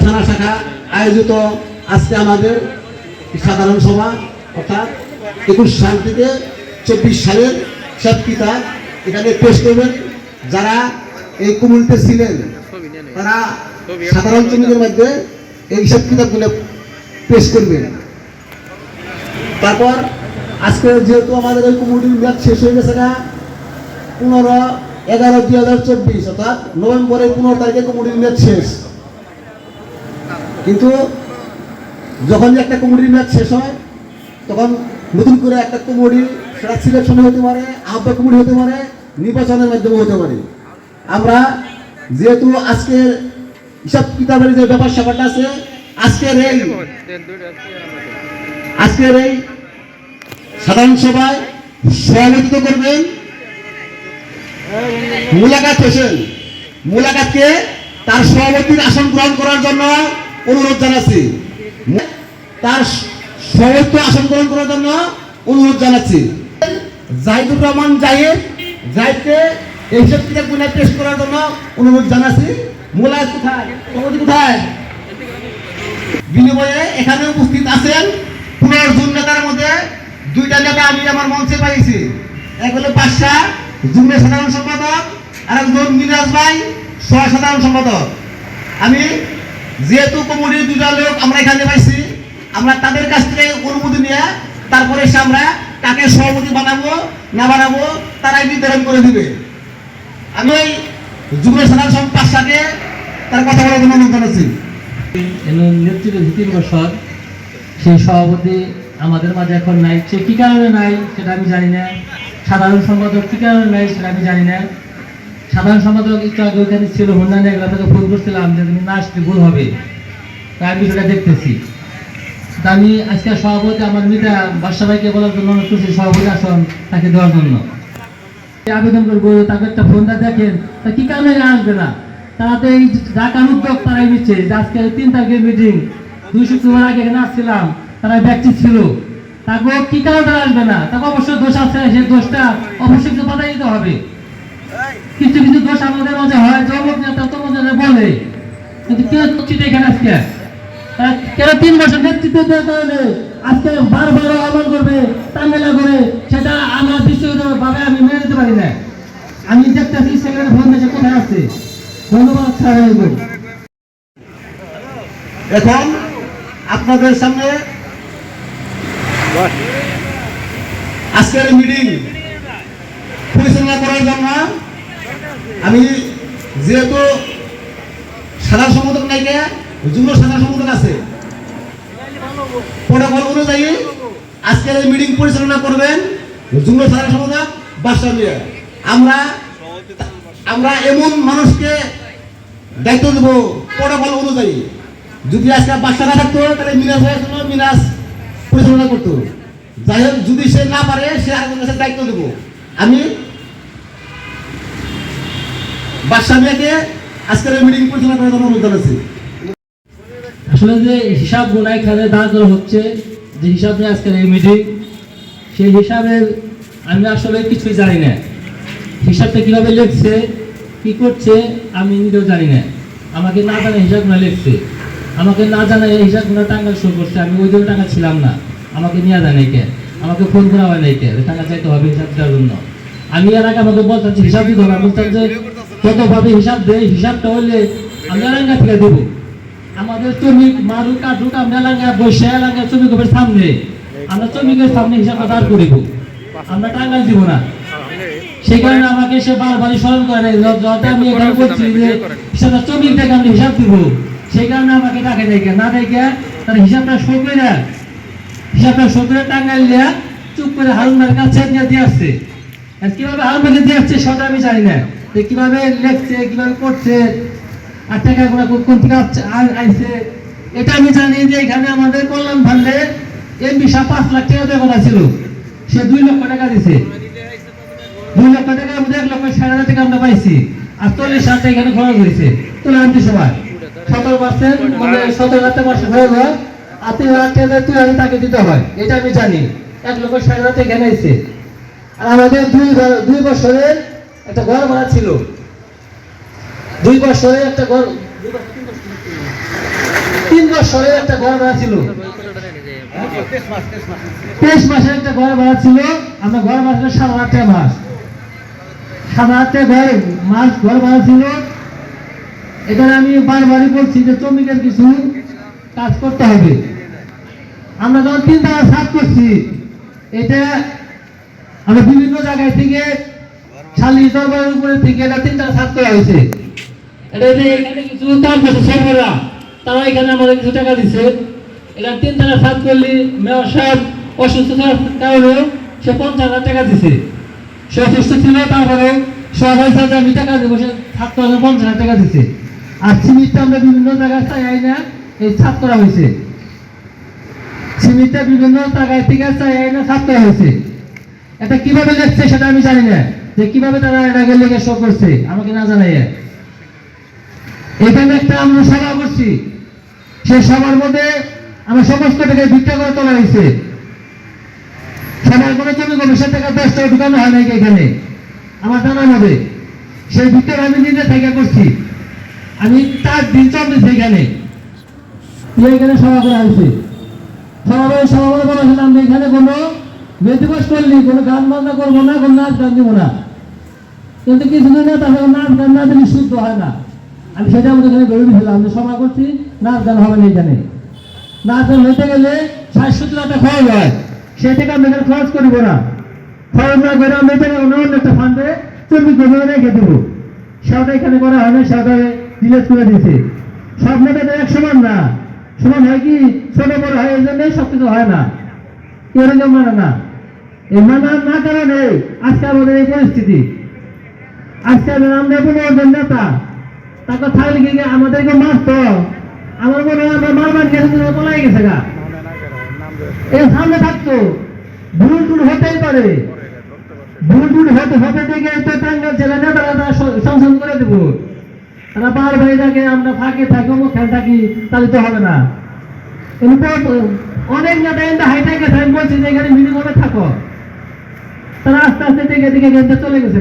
থানা শাখা আয়োজিত আজকে আমাদের সাধারণ সভা, অর্থাৎ একুশ চব্বিশ সালের সব কিতাব এখানে পেশ করবেন। যারা এই ছিলেন, তারা সাধারণ শ্রমিকের মধ্যে এই সব কিতাবগুলো পেশ করবেন। তারপর আজকে যেহেতু আমাদের ওই কমিউনিটির মেয়াদ শেষ হয়ে গেছে না, পনেরো এগারো দুই হাজার চব্বিশ, অর্থাৎ নভেম্বরের পনেরো তারিখে কমিউনিটির মেয়াদ শেষ। কিন্তু যখন একটা কমিটির ম্যাচ শেষ হয়, তখন নতুন করে একটা কমিটি সেটা সিলেকশনে হতে পারে আহ্বা কমিটি হতে পারে, নির্বাচনের মাধ্যমে হতে পারে। আমরা যেহেতু আজকের হিসাব কিতাবের যে ব্যাপার স্যাপারটা আছে, আজকের এই আজকের এই সাধারণ সভায় সভাপতিত্ব করবেন মুলাকাত হোসেন। মুলাকাতকে তার সভাপতির আসন গ্রহণ করার জন্য অনুরোধ জানাচ্ছি। তার সভাপতি আসন গ্রহণ করার জন্য অনুরোধ জানাচ্ছি। জাহিদুর রহমান জাহিদ, জাহিদকে এই সব কিতাব গুণে পেশ করার জন্য অনুরোধ জানাচ্ছি। মুলাকাত কোথায়? সভাপতি কোথায়? বিনিময়ে এখানে উপস্থিত আছেন। পনেরো জন নেতার মধ্যে দুইটা নেতা আমি আমার মঞ্চে পাইছি। এক হলো বাদশাহ যুগ্ম সাধারণ সম্পাদক আর একজন মিরাজ ভাই সহ সাধারণ সম্পাদক। আমি যেহেতু কমিটির দুটা লোক আমরা এখানে পাইছি, আমরা তাদের কাছ থেকে অনুমতি নিয়ে তারপরে এসে আমরা কাকে সভাপতি বানাবো, না বানাবো, তারাই নির্ধারণ করে দিবে। আমি ওই যুগ্ম সাধারণ সম্পাদক বাদশাকে তার কথা বলার জন্য অনুরোধ জানাচ্ছি। নেতৃত্ব বছর সেই সভাপতি আমাদের মাঝে এখন নাই। সে কি কারণে নাই সেটা আমি জানি না। সাধারণ সম্পাদক কি কারণে নাই সেটা আমি জানি না। সাধারণ সম্পাদক একটু আগে ওখানে ছিল অন্যান্য এগুলো থেকে ফোন করছিলাম যে তুমি না আসলে ভুল হবে। তাই আমি সেটা দেখতেছি। তা আমি আজকে সভাপতি আমার মিতা বাদশা ভাইকে বলার জন্য অনুরোধ করছি, সভাপতি আসন তাকে দেওয়ার জন্য। আবেদন করব তাকে একটা ফোনটা দেখেন, তা কি কারণে আসবে না? তারা তো এই ঢাকার উদ্যোগ তারাই নিচ্ছে, যে আজকে তিন তারিখের মিটিং দুই শুক্রবার আগে এখানে আসছিলাম তারা ব্যক্তি ছিল। তাকে কি কারণে আসবে না? তাকে অবশ্যই দোষ আছে সেই দোষটা অবশ্যই বাধা দিতে হবে। কিছু কিছু দোষ আমাদের মাঝে হয় জগৎ নেতা তমক নেতা বলে। কিন্তু কেউ চিঠি এখানে আজকে কেন তিন বছর নেতৃত্ব দেওয়ার কারণে আজকে বারবার আমল করবে তামেলা করে সেটা আমার দৃষ্টিগতভাবে আমি মেনে নিতে পারি না। আমি দেখতেছি সেখানে ফোন দিয়েছে কোথায় আছে? ধন্যবাদ স্যার এখন আপনাদের সামনে আজকের মিটিং পরিচালনা করার জন্য আমি যেহেতু সাধারণ সম্পাদক নাইকে যুগ্ম সাধারণ সম্পাদক আছে। প্রোটোকল অনুযায়ী আজকের এই মিটিং পরিচালনা করবেন যুগ্ম সাধারণ সম্পাদক বাদশাহ মিয়া। আমরা আমরা এমন মানুষকে দায়িত্ব দেবো প্রোটোকল অনুযায়ী। যদি আজকে বাচ্চা না থাকতো, তাহলে মিনাস হয়ে মিনাস পরিচালনা করতো। যাই হোক, যদি সে না পারে, সে আরেকজন কাছে দায়িত্ব দেবো। আমি হিসাব না। লিখছে আমাকে না জানা হিসাবগুলো লিখছে। আমাকে না জানা এই টাকা শুরু করছে। আমি ওই টাকা ছিলাম না। আমাকে নিয়ে যায় কে? আমাকে ফোন করা হয় নাই কে? টাকা চাইতে হবে হিসাব দেওয়ার জন্য। আমি এর আগে আমাকে বলতাম হিসাব দিতে হবে। বলতাম যে কতভাবে হিসাব দেয় হিসাবটা হলে আমি এলাকা থেকে দেবো। আমাদের শ্রমিক মারুক কাটুক আমরা এলাকা বসে এলাকা শ্রমিকের সামনে। আমরা শ্রমিকের সামনে হিসাব দাঁড় করিব। আমরা টাঙ্গাল দিব না। সেই কারণে আমাকে সে বারবারই স্মরণ করে যাতে আমি এখানে বলছি যে হিসাবটা শ্রমিক থেকে আমি হিসাব দিব। সেই কারণে আমাকে ডাকে দেখে না দেখে তার হিসাবটা শো করে না হিসাবটা শো করে টাঙ্গাইল লিয়া চুপ করে হারুনের কাছে দিয়ে আসছে। আর কীভাবে হারুনকে দিয়ে আসছে সেটা আমি জানি না। যে লেখছে, কীভাবে করছে আর টাকাগুলো কোন থেকে আসছে- আইছে? এটা আমি জানি যে এখানে আমাদের কল্যাণ ভান্ডে এমপি সাহেব পাঁচ লাখ টাকা দেওয়ার কথা ছিল সে দুই লক্ষ টাকা দিছে। দুই লক্ষ টাকার মধ্যে এক লক্ষ ষাট হাজার টাকা আমরা পাইছি। আর চল্লিশ হাজার টাকা এখানে খরচ হয়েছে। তুলে আনতে সময় সতেরো পার্সেন্ট মানে সতেরো হাজার টাকা মাসে হয়ে আর তিন হাজার টাকা তুই আমি তাকে দিতে হয়। এটা আমি জানি। এক লক্ষ ষাট হাজার টাকা এখানে আর আমাদের দুই দুই বছরের একটা ঘর ভাড়া ছিল। দুই বছরে একটা ঘর তিন বছর, একটা ঘর ভাড়া ছিল। তেইশ একটা ঘর ভাড়া ছিল। আমরা ঘর ভাড়া সাত হাজার মাস। হাজার টাকা ঘর মাস ঘর ভাড়া ছিল। এখানে আমি বারবারই বলছি যে শ্রমিকের কিছু কাজ করতে হবে। আমরা যখন তিন টাকা সাত করছি এটা আমরা বিভিন্ন জায়গায় থেকে শালি দরবারের উপরে থেকে এটা তিন টাকা সাত করা এটা যে এখানে কিছু কাজ করছে সরকাররা, তারা এখানে আমাদের কিছু টাকা দিচ্ছে এখানে তিন টাকা সাত করলে মেয়র সাহেব অসুস্থতার কারণে সে পঞ্চাশ হাজার টাকা দিছে। সে অসুস্থ ছিল, তারপরে সরকারি সাথে আমি টাকা দেবো, সে সাত করে পঞ্চাশ হাজার টাকা দিছে। আর সিমিটটা আমরা বিভিন্ন জায়গায় চাই না, এই ছাদ করা হয়েছে। সিমিটটা বিভিন্ন জায়গায় থেকে চাই না ছাদ করা হয়েছে। এটা কীভাবে লিখছে সেটা আমি জানি না। যে কীভাবে তারা এটাকে লিখে শো করছে, আমাকে না জানাই এখানে একটা আমরা সভা করছি। সেই সভার মধ্যে আমার সমস্ত টাকা ভিক্ষা করে তোলা হয়েছে। সবার কোনো জমি কমিশন টাকা দশ টাকা ঢুকানো হয় নাকি এখানে? আমার জানা হবে সেই ভিক্ষা আমি নিজে থেকে করছি। আমি তার দিন চলতেছি এখানে। এখানে সভা করা হয়েছে। সভাপতি সভাপতি বলা হয়েছে আমরা এখানে কোনো মেদিবাস করলি, কোনো গান বাজনা করব না, কোনো নাচ গান দিব না। কিন্তু না, তাহলে নাচ গান না দিলে শুদ্ধ হয় না। আমি সেটা আমাদের এখানে করছি, নাচ গান হবে না এখানে। নাচ গান গেলে খরচ হয়। সেই থেকে আমরা এখানে খরচ করিব না। খরচ না করে আমরা এখানে অন্য অন্য একটা ফান্ডে চব্বিশ ঘণ্টা রেখে দেবো। সেটা এখানে করা হয় না সেটা ডিলেট করে দিয়েছে। সব মেয়েদের এক সমান না। সমান হয় কি? ছোট বড় হয়, এই জন্য সব কিছু হয় না। এরকম মানে না এই মানা না কারণে আজকে আমাদের এই পরিস্থিতি। আজকে আমরা কোনো একজন নেতা তাকে থাকলে কি আমাদেরকে মারতো। আমার মনে হয় আমরা মারবার তো পলাই গেছে গা। এই সামনে থাকতো। ভুল টুল হতেই পারে। ভুল টুল হতে হতে থেকে তো টাঙ্গাল ছেলে না তারা সংশোধন করে দেবো। তারা বার ভাই থাকে আমরা ফাঁকে থাকি, অমুক খেয়াল থাকি, তাহলে তো হবে না। অনেক নেতা এনতে হাইটাই গেছে, আমি বলছি যে এখানে মিনিমামে থাকো। তারা আস্তে আস্তে থেকে এদিকে চলে গেছে।